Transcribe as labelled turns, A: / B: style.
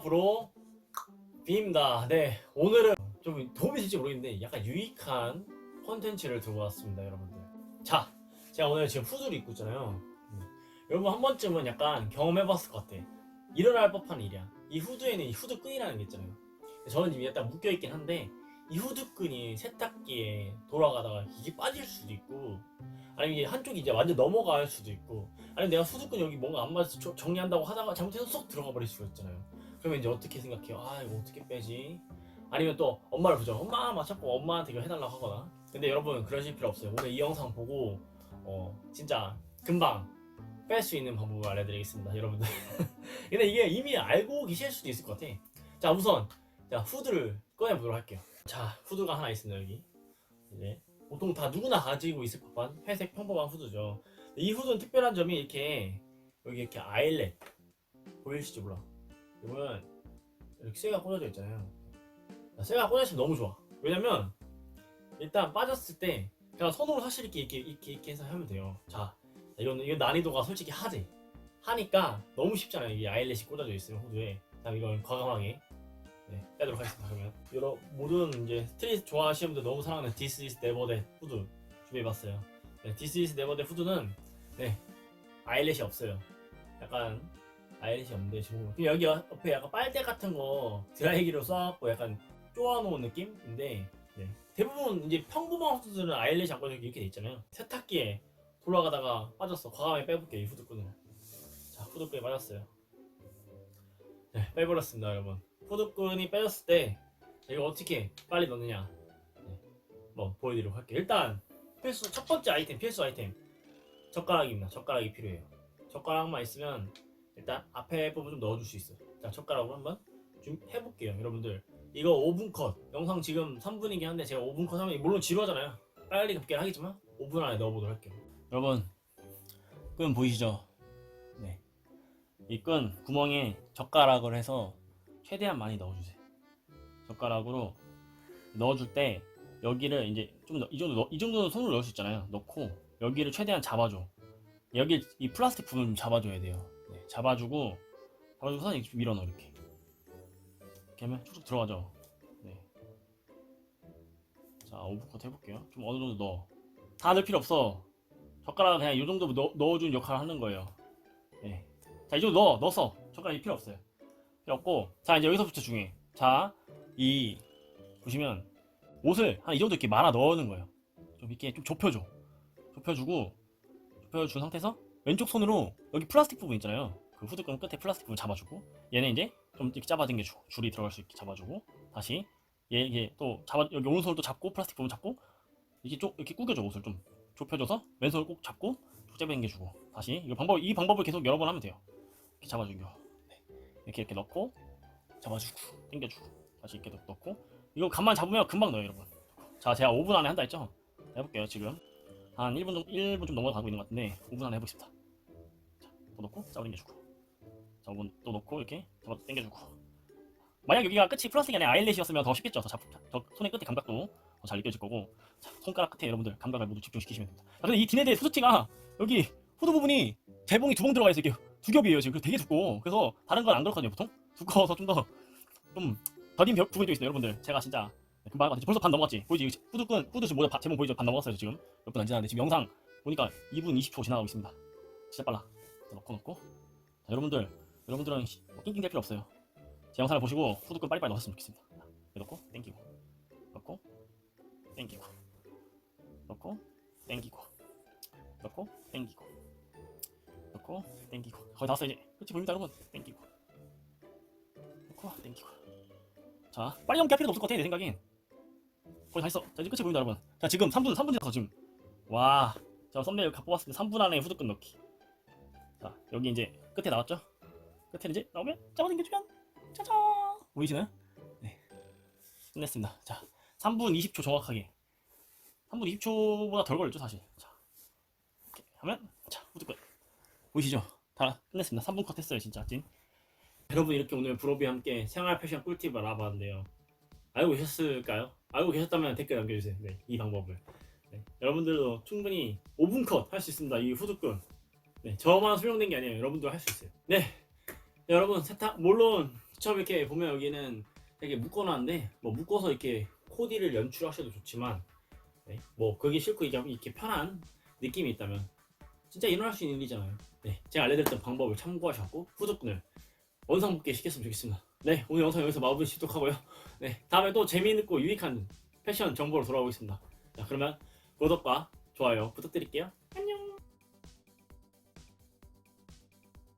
A: 프로 B입니다. 네, 오늘은 좀 도움이 될지 모르겠는데 약간 유익한 콘텐츠를 들고 왔습니다, 여러분들. 자, 제가 오늘 지금 후드를 입고 있잖아요. 음. 여러분 한 번쯤은 약간 경험해봤을 것 같아. 일어날 법한 일이야. 이 후드에는 이 후드 끈이라는 게 있잖아요. 저는 지금 약간 묶여있긴 한데 이 후드끈이 세탁기에 돌아가다가 이게 빠질 수도 있고 아니면 이게 한쪽이 이제 완전 넘어갈 수도 있고 아니면 내가 후드끈 여기 뭔가 안 맞아서 저- 정리한다고 하다가 잘못해서 쏙 들어가 버릴 수가 있잖아요. 그러면 이제 어떻게 생각해요? 아 이거 어떻게 빼지? 아니면 또 엄마를 부죠. 엄마 막 자꾸 엄마한테 이거 해달라고 하거나. 근데 여러분 그러실 필요 없어요. 오늘 이 영상 보고 어 진짜 금방 뺄 수 있는 방법을 알려드리겠습니다, 여러분들. 근데 이게 이미 알고 계실 수도 있을 것 같아. 자 우선 자 후드를 꺼내보도록 할게요. 자 후드가 하나 있습니다 여기. 이제 보통 다 누구나 가지고 있을 법한 회색 평범한 후드죠. 이 후드는 특별한 점이 이렇게 여기 이렇게 아일렛 보이실지 몰라. 이거는 이렇게 쇠가 꽂아져 있잖아요. 쇠가 꽂아 있으면 너무 좋아. 왜냐면 일단 빠졌을 때 그냥 손으로 사실 이렇게 이렇게 이렇게, 이렇게 해서 하면 돼요. 자, 이거는 이거 난이도가 솔직히 하지. 하니까 너무 쉽잖아요. 이 아일렛이 꽂아져 있으면 후드에. 다음 이건 과감하게 네, 빼도록 하겠습니다. 그러면 여러 모든 이제 스트릿 좋아하시는 분들 너무 사랑하는 is Never That 후드 준비해봤어요. 네, is Never That 후드는 네 아일렛이 없어요. 약간 아일렛이 없는데 지금 여기 옆에 약간 빨대 같은 거 드라이기로 쏴갖고 약간 쪼아놓은 느낌인데 네. 대부분 이제 평범한 후드들은 아일렛이 안 꽂혀 이렇게 돼 있잖아요. 세탁기에 돌아가다가 빠졌어. 과감하게 빼볼게요 이 후드끈을. 자 후드끈이 빠졌어요. 네 빼버렸습니다 여러분. 후드끈이 빼졌을 때 이거 어떻게 빨리 넣느냐 네, 뭐 보여드리도록 할게요. 일단 필수 첫 번째 아이템 필수 아이템 젓가락입니다. 젓가락이 필요해요. 젓가락만 있으면 일단 앞에 부분 좀 넣어줄 수 있어요. 자 젓가락으로 한번 좀 해볼게요, 여러분들. 이거 5분 컷. 영상 지금 3분이긴 한데 제가 5분 컷 하면 물론 지루하잖아요. 빨리 급게 하겠지만 5분 안에 넣어보도록 할게요. 여러분 끈 보이시죠? 네. 이 끈 구멍에 젓가락을 해서 최대한 많이 넣어주세요. 젓가락으로 넣어줄 때 여기를 이제 좀 이 정도 넣- 이 정도는 손으로 넣을 수 있잖아요. 넣고 여기를 최대한 잡아줘. 여기 이 플라스틱 부분 좀 잡아줘야 돼요. 네, 잡아주고 잡아주고서 이렇게 밀어 넣어 이렇게. 이렇게 하면 쭉쭉 들어가죠. 네. 자 오브컷 해볼게요. 좀 어느 정도 넣어. 다 넣을 필요 없어. 젓가락 그냥 이 정도 넣, 넣어준 역할을 하는 거예요. 네. 자, 이 정도 넣어, 넣었어. 젓가락이 필요 없어요. 없고, 자, 이제 여기서부터 중요해. 자, 이, 보시면, 옷을 한 이 정도 이렇게 말아 넣는 거예요. 좀 이렇게 좀 좁혀줘. 좁혀주고, 좁혀준 상태에서, 왼쪽 손으로, 여기 플라스틱 부분 있잖아요. 그 후드끈 끝에 플라스틱 부분 잡아주고, 얘는 이제 좀 이렇게 잡아당겨주고, 줄이 들어갈 수 있게 잡아주고, 다시, 얘, 이게 또 잡아, 여기 오른손을 또 잡고, 플라스틱 부분 잡고, 이렇게 쭉, 이렇게 꾸겨줘, 옷을 좀. 좁혀줘서, 왼손을 꼭 잡고, 쭉 잡아당겨주고, 다시, 이 방법, 이 방법을 계속 여러 번 하면 돼요. 이렇게 잡아주고 네. 이렇게 이렇게 넣고 잡아주고 당겨주고 다시 이렇게 넣- 넣고. 이거 간만 잡으면 금방 넣어요 여러분. 자 제가 5분 안에 한다 했죠? 해볼게요 지금. 한 1분 좀 1분 좀 넘어가고 있는 것 같은데 5분 안에 해보겠습니다. 자 또 넣고 잡아 당겨주고. 자 5분 또 넣고 이렇게 잡아 당겨주고. 만약 여기가 끝이 플라스틱이 아니라 아일렛이었으면 더 쉽겠죠? 더 잡, 더 손의 끝에 감각도 더 잘 느껴질 거고. 자, 손가락 끝에 여러분들 감각을 모두 집중시키시면 됩니다. 아, 근데 이 디네드 후드티가 여기 후드 부분이 재봉이 두 봉 들어가 있어요 이게 두 겹이에요 지금. 되게 두꺼워. 그래서 다른 건 안 그렇거든요 보통. 두꺼워서 좀 더 좀 더딘 벽 부분이 좀 있어요 여러분들. 제가 진짜 금방 해봤지 벌써 반 넘어갔지? 보이지? 후드끈 후드 지금 모자 바- 제목 보이죠 반 넘어갔어요 지금. 몇 분 안 지났는데 지금 영상 보니까 2분 20초 지나가고 있습니다. 진짜 빨라. 자, 넣고 넣고. 자, 여러분들 여러분들은 시- 뭐 낑낑 댈 필요 없어요. 제 영상을 보시고 후드끈 빨리빨리 넣었으면 좋겠습니다. 넣고 땡기고. 넣고 땡기고. 넣고 땡기고. 넣고 땡기고 넣고 땡기고. 거의 다 왔어요 이제. 끝이 보입니다 여러분 땡기고. 넣고 땡기고. 자 빨리 할 필요도 없을 것 같아 내 생각엔. 거의 다 했어. 자 이제 끝이 보입니다 여러분. 자 지금 3분 3분 지나서 지금. 와. 제가 썸네일 갖고 왔습니다 3분 안에 후드끈 넣기. 자 여기 이제 끝에 나왔죠? 끝에 이제 나오면 잡아당겨주면 짜잔! 보이시나요? 네. 끝냈습니다. 자 3분 20초 정확하게. 3분 20초보다 덜 걸렸죠 사실. 자 이렇게 하면 자 후드끈 보이시죠? 다 끝냈습니다. 3분 컷 했어요, 진짜 찐. 여러분 이렇게 오늘 브로비와 함께 생활 패션 꿀팁을 알아봤는데요. 알고 계셨을까요? 알고 계셨다면 댓글 남겨주세요. 네, 이 방법을. 네, 여러분들도 충분히 5분 컷 할 수 있습니다. 이 후드끈. 네, 저만 수용된 게 아니에요. 여러분도 할 수 있어요. 네, 네, 여러분 세탁 물론 처음 이렇게 보면 여기는 되게 묶어놨는데 뭐 묶어서 이렇게 코디를 연출하셔도 좋지만 네, 뭐 그게 싫고 이게 이렇게 편한 느낌이 있다면 진짜 일어날 수 있는 일이잖아요. 네, 제가 알려드렸던 방법을 참고하셨고 후드끈을 원상복귀 시켰으면 좋겠습니다. 네, 오늘 영상 여기서 마무리 짓도록 하고요. 네, 다음에 또 재미있고 유익한 패션 정보로 돌아오겠습니다. 자, 그러면 구독과 좋아요 부탁드릴게요.